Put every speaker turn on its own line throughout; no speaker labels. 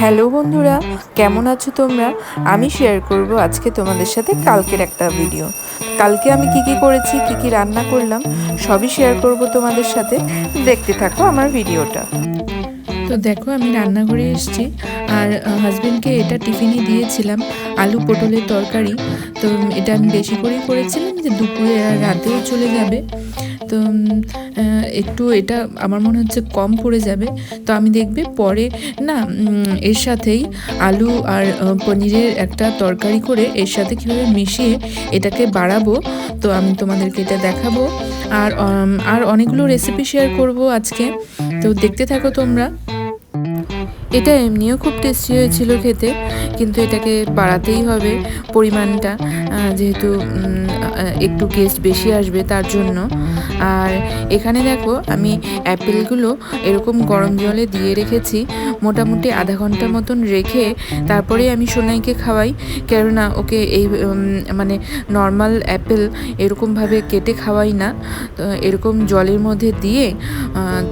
Hello বন্ধুরা, কেমন আছো তোমরা? আমি শেয়ার করব আজকে তোমাদের সাথে কালকের একটা ভিডিও কালকে আমি কি কি করেছি, কি কি রান্না করলাম, সবই শেয়ার করব তোমাদের সাথে। দেখতে থাকো আমার ভিডিওটা তো দেখো, আমি রান্নাঘরে এসেছি, আর হাজবেন্ডকে এটা টিফিনে দিয়েছিলাম, আলু পটলের তরকারি। তো, এটা আমি বেশি করেই করেছিলাম যে দুপুরে আর রাতেও চলে যাবে। তো একটু এটা আমার মনে হচ্ছে কম পড়ে যাবে। তো আমি দেখবে পরে না এর সাথেই আলু আর পনিরের একটা তরকারি করে এর সাথে কীভাবে মিশিয়ে এটাকে বাড়াবো, তো আমি তোমাদেরকে এটা দেখাবো। আর আর অনেকগুলো রেসিপি শেয়ার করব আজকে। তো দেখতে থাকো তোমরা। এটা এমনিও খুব টেস্টি হয়েছিল খেতে, কিন্তু এটাকে বাড়াতেই হবে পরিমাণটা যেহেতু একটু গেস্ট বেশি আসবে তার জন্য। আর এখানে দেখো আমি অ্যাপেলগুলো এরকম গরম জলে দিয়ে রেখেছি, মোটামুটি আধা ঘণ্টা মতন রেখে তারপরে আমি সোনাইকে খাওয়াই। কেননা ওকে এই মানে নর্মাল অ্যাপেল এরকমভাবে কেটে খাওয়াই না। তো এরকম জলের মধ্যে দিয়ে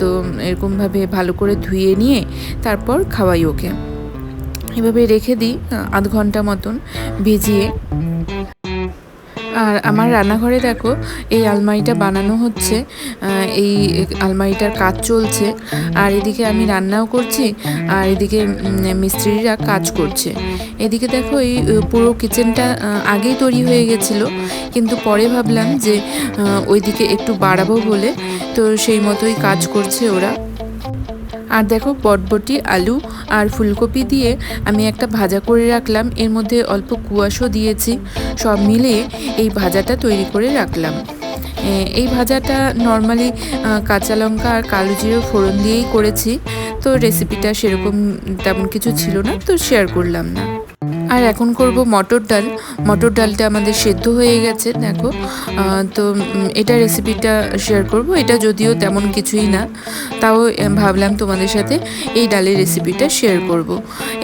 তো এরকমভাবে ভালো করে ধুয়ে নিয়ে তারপর খাওয়াই ওকে। এভাবে রেখে দিই, আধ ঘণ্টা মতন ভিজিয়ে। আর আমার রান্নাঘরে দেখো এই আলমারিটা বানানো হচ্ছে এই আলমারিটার কাজ চলছে আর এদিকে আমি রান্নাও করছি আর এদিকে মিস্ত্রিরা কাজ করছে। এদিকে দেখো এই পুরো কিচেনটা আগেই তৈরি হয়ে গেছিল কিন্তু পরে ভাবলাম যে ওইদিকে একটু বাড়াবো বলে তো সেই মতোই কাজ করছে ওরা। আর দেখো বটবটি, আলু আর ফুলকপি দিয়ে আমি একটা ভাজা করে রাখলাম। এর মধ্যে অল্প কুয়াশও দিয়েছি। সব মিলিয়ে এই ভাজাটা তৈরি করে রাখলাম। এই ভাজাটা নর্মালি কাঁচা লঙ্কা আর কালো জিরো ফোড়ন দিয়েই করেছি। তো রেসিপিটা সেরকম তেমন কিছু ছিল না, তো শেয়ার করলাম না। আর এখন করব মটর ডাল। মটর ডালটা আমাদের সেদ্ধ হয়ে গেছে, দেখো। তো এটা রেসিপিটা শেয়ার করব। এটা যদিও তেমন কিছুই না, তাও ভাবলাম তোমাদের সাথে এই ডালের রেসিপিটা শেয়ার করব।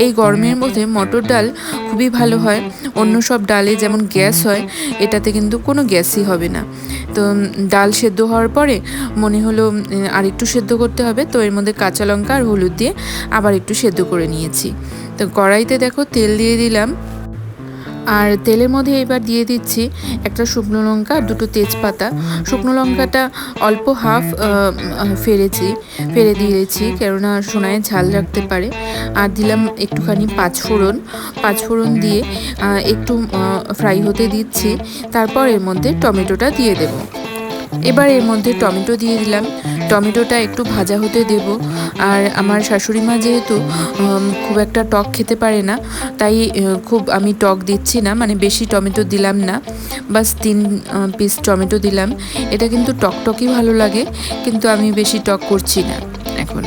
এই গরমের মধ্যে মটর ডাল খুবই ভালো হয়। অন্য সব ডালে যেমন গ্যাস হয়, এটাতে কিন্তু কোনো গ্যাসই হবে না। তো ডাল সেদ্ধ হওয়ার পরে মনে হলো আর একটু সেদ্ধ করতে হবে। তো, এর মধ্যে কাঁচা লঙ্কা আর হলুদ দিয়ে আবার একটু সেদ্ধ করে নিয়েছি। তো, কড়াইতে দেখো তেল দিয়ে দিলাম। আর তেলের মধ্যে এবার দিয়ে দিচ্ছি একটা শুকনো লঙ্কা আর দুটো তেজপাতা। শুকনো লঙ্কাটা অল্প হাফ ফেরেছি ফেরে দিয়েছি, কেননা সোনায় ঝাল রাখতে পারে। আর দিলাম একটুখানি পাঁচফোড়ন। পাঁচফোড়ন দিয়ে একটু ফ্রাই হতে দিচ্ছি। তারপর এর মধ্যে টমেটোটা দিয়ে দেবো। এবার এর মধ্যে টমেটো দিয়ে দিলাম। টমেটোটা একটু ভাজা হতে দেব। আর আমার শাশুড়ি মা যেহেতু খুব একটা টক খেতে পারে না, তাই খুব আমি টক দিচ্ছি না মানে বেশি টমেটো দিলাম না। বাস তিন পিস টমেটো দিলাম। এটা কিন্তু টকটকই ভালো লাগে, কিন্তু আমি বেশি টক করছি না এখন।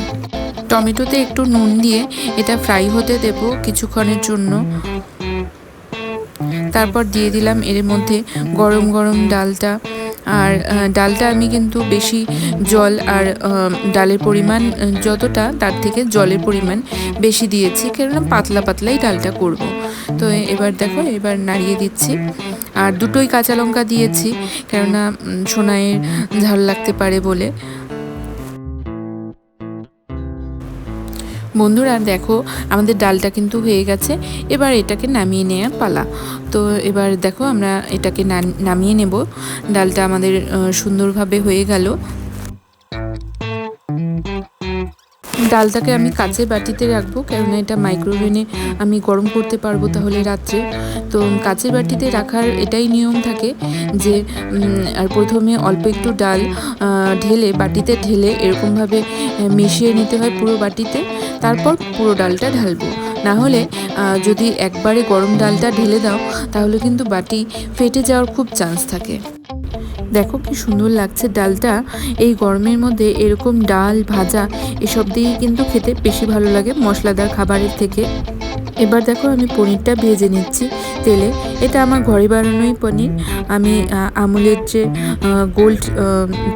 টমেটোতে একটু নুন দিয়ে এটা ফ্রাই হতে দেব কিছুক্ষণের জন্য। তারপর দিয়ে দিলাম এর মধ্যে গরম গরম ডালটা। আর ডালটা আমি কিন্তু বেশি জল আর ডালের পরিমাণ যতটা তার থেকে জলের পরিমাণ বেশি দিয়েছি, কেননা পাতলা পাতলাই ডালটা করব। তো এবার দেখো, এবার নাড়িয়ে দিচ্ছি। আর দুটোই কাঁচা লঙ্কা দিয়েছি, কেননা সোনাইয়ের ঝাল লাগতে পারে বলে। বন্ধুরা, দেখো, আমাদের ডালটা কিন্তু হয়ে গেছে। এবার এটাকে নামিয়ে নেওয়ার পালা। তো এবার দেখো, আমরা এটাকে নামিয়ে নেব। ডালটা আমাদের সুন্দরভাবে হয়ে গেল। ডালটাকে আমি কাঁচের বাটিতে রাখব, কেননা এটা মাইক্রোওভেনে আমি গরম করতে পারব তাহলে রাত্রে। তো কাঁচের বাটিতে রাখার এটাই নিয়ম থাকে যে আর প্রথমে অল্প একটু ডাল ঢেলে, বাটিতে ঢেলে এরকমভাবে মিশিয়ে নিতে হয় পুরো বাটিতে। তারপর পুরো ডালটা ঢালবো। না হলে যদি একবারে গরম ডালটা ঢেলে দাও, তাহলে কিন্তু বাটি ফেটে যাওয়ার খুব চান্স থাকে। দেখো কি সুন্দর লাগছে ডালটা। এই গরমের মধ্যে এরকম ডাল, ভাজা এসব দিয়েই কিন্তু খেতে বেশি ভালো লাগে মশলাদার খাবারের থেকে। এবার দেখো আমি পনিরটা ভেজে নিচ্ছি তেলে। এটা আমার ঘরে বানানোই পনির। আমি আমুলের যে গোল্ড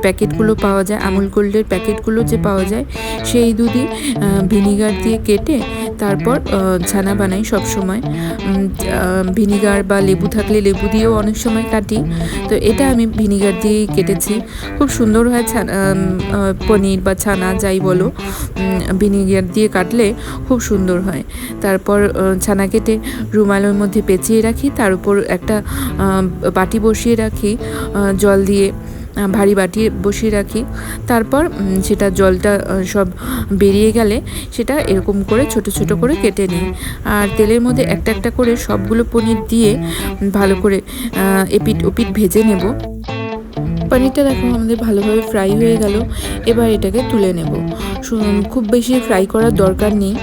প্যাকেটগুলো পাওয়া যায়, আমুল গোল্ডের প্যাকেটগুলো যে পাওয়া যায়, সেই দুধই ভিনিগার দিয়ে কেটে তারপর ছানা বানাই সব সময়। ভিনিগার বা লেবু থাকলে লেবু দিয়েও অনেক সময় কাটি। তো এটা আমি ভিনিগার দিয়েই কেটেছি। খুব সুন্দর হয় ছানা পনির বা ছানা, যাই বলো ভিনিগার দিয়ে কাটলে খুব সুন্দর হয়। তারপর ছানা কেটে রুমালের মধ্যে পেঁচিয়ে রাখি। তার উপর একটা বাটি বসিয়ে রাখি জল দিয়ে। ভারী বাটি বসিয়ে রাখি। তারপর সেটা জলটা সব বেরিয়ে গেলে সেটা এরকম করে ছোট ছোট করে কেটে নিই। আর তেলের মধ্যে একটা একটা করে সবগুলো পনির দিয়ে ভালো করে এপিট ওপিট ভেজে নেব। পনিরটা দেখো আমাদের ভালোভাবে ফ্রাই হয়ে গেল। এবার এটাকে তুলে নেব। খুব বেশি ফ্রাই করার দরকার নেই।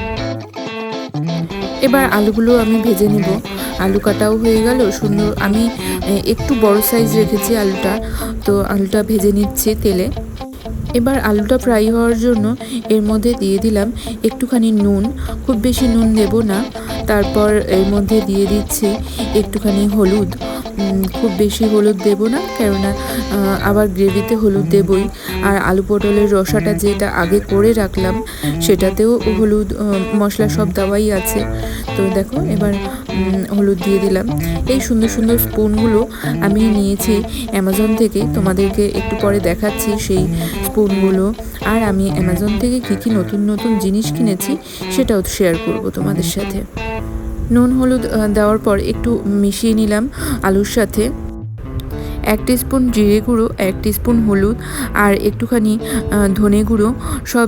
এবার আলুগুলো আমি ভেজে নেব। আলু কাটাও হয়ে গেল, সুন্দর। আমি একটু বড় সাইজ রেখেছি আলুটা। তো আলুটা ভেজে নিচ্ছি তেলে। এবার আলুটা ফ্রাই হওয়ার জন্য এর মধ্যে দিয়ে দিলাম একটুখানি নুন। খুব বেশি নুন দেব না। তারপর এর মধ্যে দিয়ে দিচ্ছি একটুখানি হলুদ। খুব বেশি হলুদ দেব না কেননা আবার গ্রেভিতে হলুদ দেবই। আর আলু পটলের রসাটা যেটা আগে করে রাখলাম সেটাতেও হলুদ মশলা সব দেওয়াই আছে। তো দেখো এবার হলুদ দিয়ে দিলাম। এই সুন্দর সুন্দর স্পুনগুলো আমি নিয়েছি অ্যামাজন থেকে তোমাদেরকে একটু পরে দেখাচ্ছি সেই স্পুনগুলো। আর আমি অ্যামাজন থেকে কী কী নতুন নতুন জিনিস কিনেছি সেটাও শেয়ার করব তোমাদের সাথে। নুন হলুদ দেওয়ার পর একটু মিশিয়ে নিলাম আলুর সাথে। এক স্পুন জিরে গুঁড়ো, এক স্পুন হলুদ আর একটুখানি ধনে গুঁড়ো, সব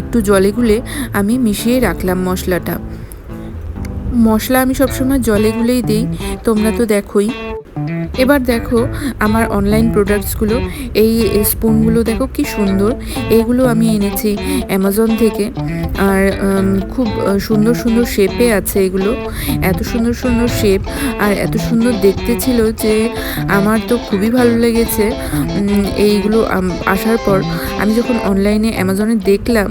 একটু জলে গুলে আমি মিশিয়ে রাখলাম মশলাটা। মশলা আমি সবসময় জলে গুলেই দিই, তোমরা তো দেখোই। এবার দেখো আমার অনলাইন প্রোডাক্টসগুলো এই স্পুনগুলো দেখো কি সুন্দর। এইগুলো আমি এনেছি অ্যামাজন থেকে। আর খুব সুন্দর সুন্দর শেপে আছে এগুলো। এত সুন্দর সুন্দর শেপ আর এত সুন্দর দেখতে ছিল যে আমার তো খুবই ভালো লেগেছে। এইগুলো আসার পর আমি যখন অনলাইনে অ্যামাজনে দেখলাম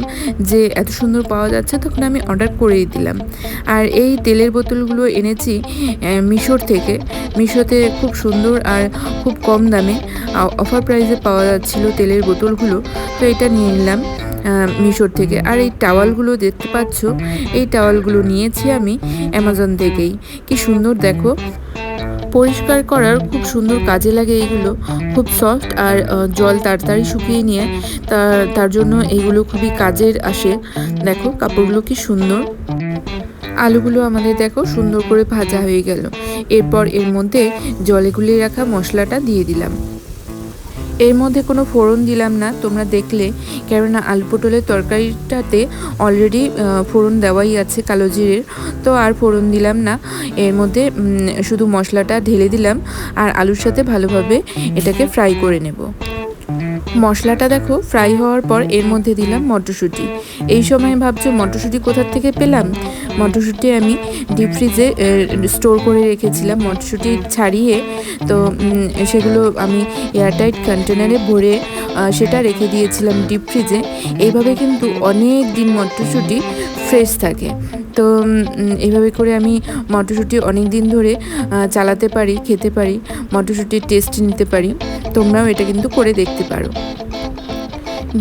যে এত সুন্দর পাওয়া যাচ্ছে, তখন আমি অর্ডার করেই দিলাম। আর এই তেলের বোতলগুলো এনেছি মিশোর থেকে। মিশোতে খুব সুন্দর আর খুব কম দামে। অফার প্রাইসে পাওয়া যাচ্ছিল তেলের বোতলগুলো। তো এটা নিয়ে নিলাম মিশোর থেকে। আর এই টাওয়ালগুলো দেখতে পাচ্ছ, এই টাওয়ালগুলো নিয়েছি আমি অ্যামাজন থেকেই। কি সুন্দর দেখো। পরিষ্কার করার খুব সুন্দর কাজে লাগে এইগুলো। খুব সফট আর জল তাড়াতাড়ি শুকিয়ে নিয়ে তার তার জন্য এইগুলো খুবই কাজের আসে। দেখো, কাপড়গুলো কি সুন্দর। আলুগুলো আমাদের দেখো সুন্দর করে ভাজা হয়ে গেল। এরপর এর মধ্যে জলে গুলিয়ে রাখা মশলাটা দিয়ে দিলাম। এর মধ্যে কোনো ফোড়ন দিলাম না, তোমরা দেখলে, কেননা আলু পটলের তরকারিটাতে অলরেডি ফোড়ন দেওয়াই আছে কালো জিরের, তো আর ফোড়ন দিলাম না। এর মধ্যে শুধু মশলাটা ঢেলে দিলাম, আর আলুর সাথে ভালোভাবে এটাকে ফ্রাই করে নেব। মশলাটা দেখো ফ্রাই হওয়ার পর এর মধ্যে দিলাম মটরশুঁটি। এই সময় ভাবছ মটরশুঁটি কোথার থেকে পেলাম? মটরশুঁটি আমি ডিপ ফ্রিজে স্টোর করে রেখেছিলাম মটরশুঁটি ছাড়িয়ে। তো সেগুলো আমি এয়ারটাইট কন্টেনারে ভরে সেটা রেখে দিয়েছিলাম ডিপ ফ্রিজে এইভাবে কিন্তু অনেক দিন মটরশুঁটি ফ্রেশ থাকে। তো এভাবে করে আমি মটরশুঁটি অনেক দিন ধরে চালাতে পারি, খেতে পারি, মটরশুঁটির টেস্ট নিতে পারি। তোমরাও এটা কিন্তু করে দেখতে পারো।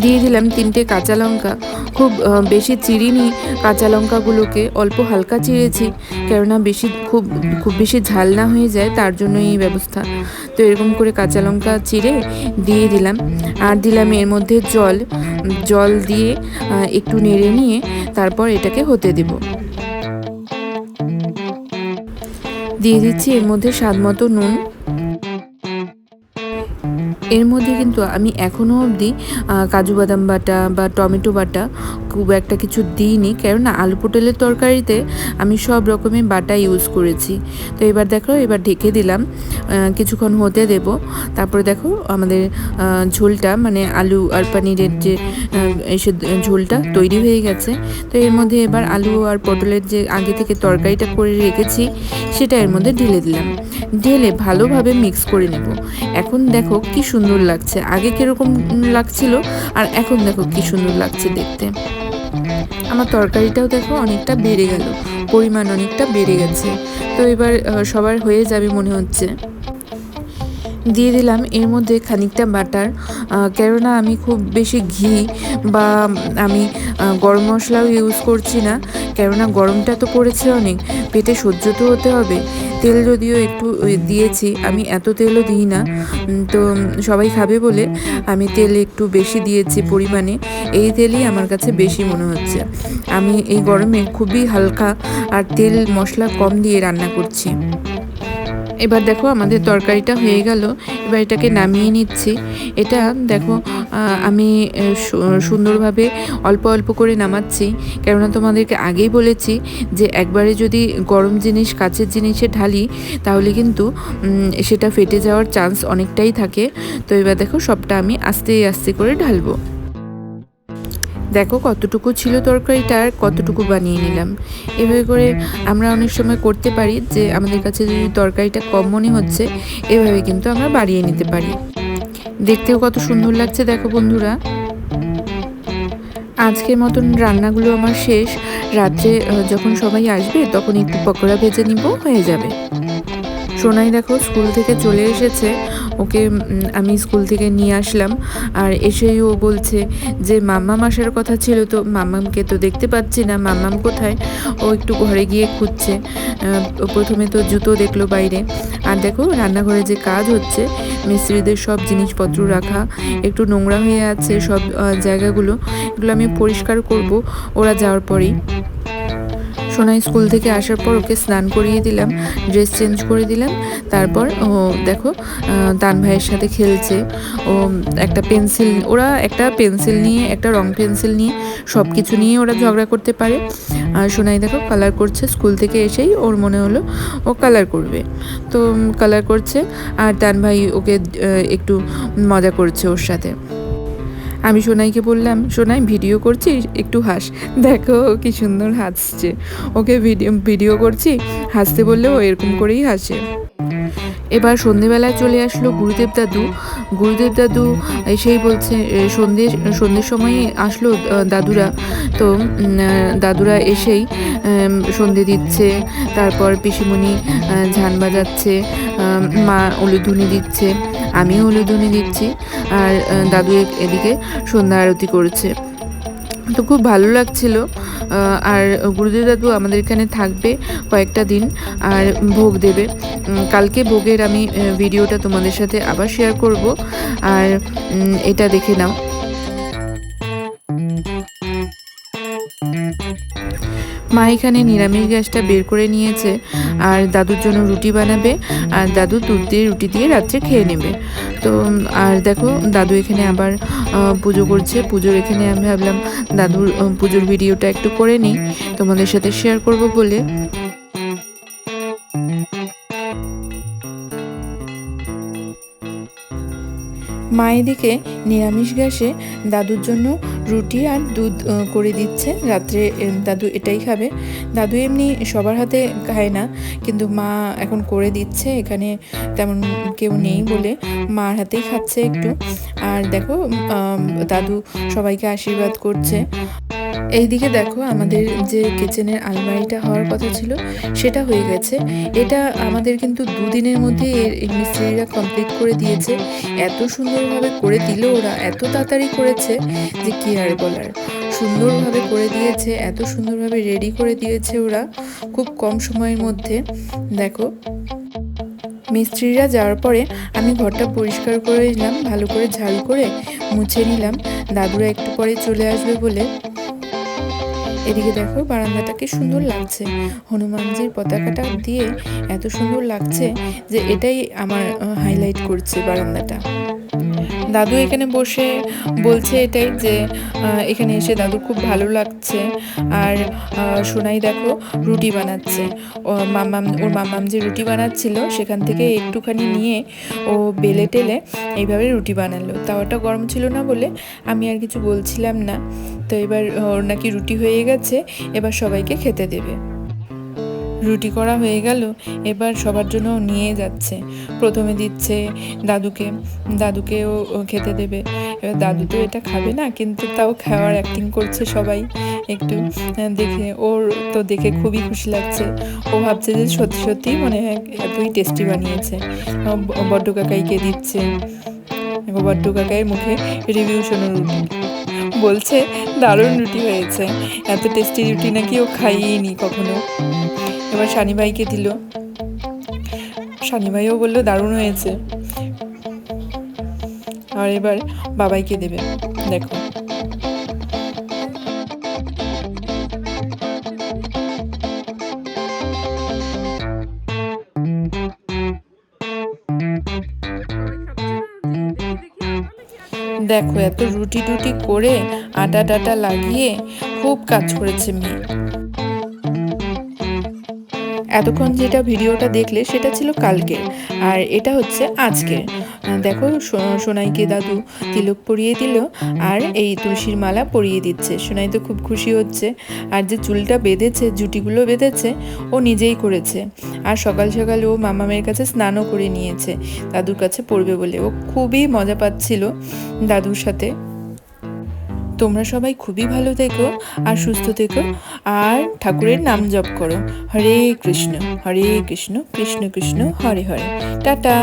দিয়ে দিলাম তিনটে কাঁচা লঙ্কা। খুব বেশি চিরিনি কাঁচা লঙ্কাগুলোকে অল্প হালকা চিড়েছি, কেননা বেশি, খুব খুব বেশি ঝাল না হয়ে যায়, তার জন্য এই ব্যবস্থা। তো এরকম করে কাঁচা লঙ্কা চিড়ে দিয়ে দিলাম। আর দিলাম এর মধ্যে জল। জল দিয়ে একটু নেড়ে নিয়ে তারপর এটাকে হতে দেব। দিয়ে দিচ্ছি এর মধ্যে স্বাদ মতো নুন। এর মধ্যে কিন্তু আমি এখনও অবধি কাজু বাদাম বাটা বা টমেটো বাটা খুব একটা কিছু দিইনি। কেননা আলু পটলের তরকারিতে আমি সব রকমের বাটা ইউজ করেছি। তো এবার দেখো, এবার ঢেকে দিলাম। কিছুক্ষণ হতে দেব। তারপরে দেখো, আমাদের ঝোলটা মানে আলু আর পানিরের যে এসে ঝোলটা তৈরি হয়ে গেছে। তো এর মধ্যে এবার আলু আর পটলের যে আগে থেকে তরকারিটা করে রেখেছি, সেটা এর মধ্যে ঢেলে দিলাম। ঢেলে ভালোভাবে মিক্স করে নেব। এখন দেখো কি সুন্দর লাগছে। আগে কীরকম লাগছিল? আর এখন দেখো কি সুন্দর লাগছে দেখতে। আমার তরকারিটাও দেখো অনেকটা বেড়ে গেল। পরিমাণ অনেকটা বেড়ে গেছে। তো এবার সবার হয়ে যাবে মনে হচ্ছে। দিয়ে দিলাম এর মধ্যে খানিকটা বাটার। কেননা আমি খুব বেশি ঘি বা আমি গরম মশলাও ইউজ করছি না। কেননা গরমটা তো পড়েছে অনেক। পেটে সহ্য তো হতে হবে। তেল যদিও একটু দিয়েছি, আমি এত তেলও দিই না। তো সবাই খাবে বলে আমি তেল একটু বেশি দিয়েছি পরিমাণে। এই তেলই আমার কাছে বেশি মনে হচ্ছে। আমি এই গরমে খুবই হালকা আর তেল মশলা কম দিয়ে রান্না করছি। এবার দেখো আমাদের তরকারিটা হয়ে গেল, এবার এটাকে নামিয়ে নিচ্ছি। এটা দেখো আমি সুন্দরভাবে অল্প অল্প করে নামাচ্ছি। কেননা তোমাদেরকে আগেই বলেছি যে একবারে যদি গরম জিনিস, কাচের জিনিসে ঢালি, তাহলে কিন্তু সেটা ফেটে যাওয়ার চান্স অনেকটাই থাকে। তো এবার দেখো সবটা আমি আস্তে আস্তে করে ঢালবো। দেখো কতটুকু ছিল তরকারিটা আর কতটুকু বানিয়ে নিলাম। এভাবে করে আমরা অনেক সময় করতে পারি যে আমাদের কাছে যদি তরকারিটা কম মনে হচ্ছে, এভাবে কিন্তু আমরা বাড়িয়ে নিতে পারি। দেখতেও কত সুন্দর লাগছে দেখো বন্ধুরা। আজকের মতন রান্নাগুলো আমার শেষ। রাত্রে যখন সবাই আসবে, তখন একটু পকোড়া ভেজে নিব, হয়ে যাবে। সোনাই দেখো স্কুল থেকে চলে এসেছে। ওকে আমি স্কুল থেকে নিয়ে আসলাম। আর এসেই ও বলছে যে মাম্মাম আসার কথা ছিল তো, মাম্মামকে তো দেখতে পাচ্ছি না। মাম্মাম কোথায়? ও একটু ঘরে গিয়ে খুঁজছে। প্রথমে তো জুতো দেখল বাইরে। আর দেখো, রান্নাঘরে যে কাজ হচ্ছে, মিস্ত্রিদের সব জিনিসপত্র রাখা, একটু নোংরা হয়ে আছে সব জায়গাগুলো। এগুলো আমি পরিষ্কার করব, ওরা যাওয়ার পরেই। সোনাই স্কুল থেকে আসার পর ওকে স্নান করিয়ে দিলাম ড্রেস চেঞ্জ করে দিলাম। তারপর ও দেখো দান ভাইয়ের সাথে খেলছে। ও একটা পেন্সিল, ওরা একটা পেন্সিল নিয়ে, একটা রং পেন্সিল নিয়ে সব কিছু নিয়ে ওরা ঝগড়া করতে পারে। আর সোনাই দেখো কালার করছে, স্কুল থেকে এসেই ওর মনে হলো ও কালার করবে। তো কালার করছে, আর দান ভাই ওকে একটু মজা করছে ওর সাথে। আমি সোনাইকে বললাম, সোনাই ভিডিও করছি একটু হাস। দেখো কি সুন্দর হাসছে। ওকে ভিডিও ভিডিও করছি, হাসতে বললে ও এরকম করেই হাসে। এবার সন্ধেবেলায় চলে আসলো গুরুদেব দাদু। গুরুদেব দাদু এসেই বলছে সন্ধে সন্ধ্যের সময় আসলো দাদুরা। তো দাদুরা এসেই সন্ধে দিচ্ছে, তারপর পিসিমণি ঝান বাজাচ্ছে মা উলুধুনি দিচ্ছে, আমিও উলুধুনি দিচ্ছি, আর দাদু এদিকে সন্ধ্যা আরতি করছে। তো খুব ভালো লাগছিল আর গুরুদেব দাদু আমাদের এখানে থাকবে কয়েকটা দিন আর ভোগ দেবে। কালকে ভোগের আমি ভিডিওটা তোমাদের সাথে আবার শেয়ার করব আর এটা দেখে নাও। মা এখানে নিরামিষ গ্যাসটা বের করে নিয়েছে, আর দাদুর জন্য রুটি বানাবে, আর দাদু দুধ দিয়ে রুটি দিয়ে রাত্রে খেয়ে নেবে। তো, আর দেখো, দাদু এখানে আবার পুজো করছে। পুজোর এখানে আমি ভাবলাম, দাদুর পুজোর ভিডিওটা একটু করে নিই। তোমাদের সাথে শেয়ার করব বলে। মা এদিকে নিরামিষ গ্যাসে দাদুর জন্য রুটি আর দুধ করে দিচ্ছে। রাত্রে দাদু এটাই খাবে। দাদু এমনি সবার হাতে খায় না, কিন্তু মা এখন করে দিচ্ছে। এখানে তেমন কেউ নেই বলে মার হাতেই খাচ্ছে একটু। আর দেখো দাদু সবাইকে আশীর্বাদ করছে। এইদিকে দেখো আমাদের যে কিচেনের আলমারিটা হওয়ার কথা ছিল, সেটা হয়ে গেছে। এটা আমাদের কিন্তু দুদিনের মধ্যে এর মিস্ত্রিরা কমপ্লিট করে দিয়েছে। এত সুন্দরভাবে করে দিল ওরা, এত তাড়াতাড়ি করেছে যে কি আর বলার। সুন্দরভাবে করে দিয়েছে, এত সুন্দরভাবে রেডি করে দিয়েছে ওরা খুব কম সময়ের মধ্যে। দেখো, মিস্ত্রিরা যাওয়ার পরে আমি ঘরটা পরিষ্কার করে নিলাম, ভালো করে ঝাড়ু করে মুছে নিলাম। দাদুরা একটু পরে চলে আসবে বলে এদিকে দেখো বারান্দাটাকে সুন্দর লাগছে। হনুমানজির পতাকাটা দিয়ে এত সুন্দর লাগছে যে এটাই আমার হাইলাইট করছে বারান্দাটা। দাদু এখানে বসে বলছে এটাই যে এখানে এসে দাদু খুব ভালো লাগছে। আর সোনাই দেখো রুটি বানাচ্ছে। ও মামাম ওর মামাম যে রুটি বানাচ্ছিল সেখান থেকে একটুখানি নিয়ে ও বেলে টেলে এইভাবে রুটি বানালো। তাওয়াটা গরম ছিল না বলে আমি আর কিছু বলছিলাম না। তো এবার ওর নাকি রুটি হয়ে গেছে, এবার সবাইকে খেতে দেবে। রুটি করা হয়ে গেল, এবার সবার জন্য নিয়ে যাচ্ছে। প্রথমে দিচ্ছে দাদুকে দাদুকেও খেতে দেবে। এবার দাদু তো এটা খাবে না, কিন্তু তাও খাওয়ার অ্যাক্টিং করছে সবাই। একটু দেখে, ওর তো দেখে খুবই খুশি লাগছে। ও ভাবছে যে সত্যি সত্যি মানে এতই টেস্টি বানিয়েছে। বড্ড কাকাইকে দিচ্ছে। বড্ড কাকাইয়ের মুখে রিভিউ শোনো রুটি। বলছে, দারুণ রুটি হয়েছে। এত টেস্টি রুটি নাকি ও খাইয়েই নি কখনো। এবার শানি ভাইকে দিল। শানি ভাইও বলল, দারুণ হয়েছে। আর এবার বাবাইকে দেবে। দেখো। দেখো, এত রুটি টুটি করে আটা টাটা লাগিয়ে খুব কাজ করেছে মেয়ে। এতক্ষণ যেটা ভিডিওটা দেখলে সেটা ছিল কালকে আর এটা হচ্ছে আজকে দেখো সোনাইকে দাদু তিলক পরিয়ে দিল, আর এই তুলসীর মালা পরিয়ে দিচ্ছে। সোনাই তো খুব খুশি হচ্ছে, আর যে চুলটা বেঁধেছে, জুটিগুলো বেঁধেছে, ও নিজেই করেছে। আর সকাল সকাল ও মামামের কাছে স্নানও করে নিয়েছে। দাদুর কাছে পড়বে বলে। ও খুবই মজা পাচ্ছিল দাদুর সাথে। তোমরা সবাই খুবই ভালো থেকো আর সুস্থ থেকো আর ঠাকুরের নাম জপ করো। হরে কৃষ্ণ হরে কৃষ্ণ কৃষ্ণ কৃষ্ণ, হরে হরে। টাটা।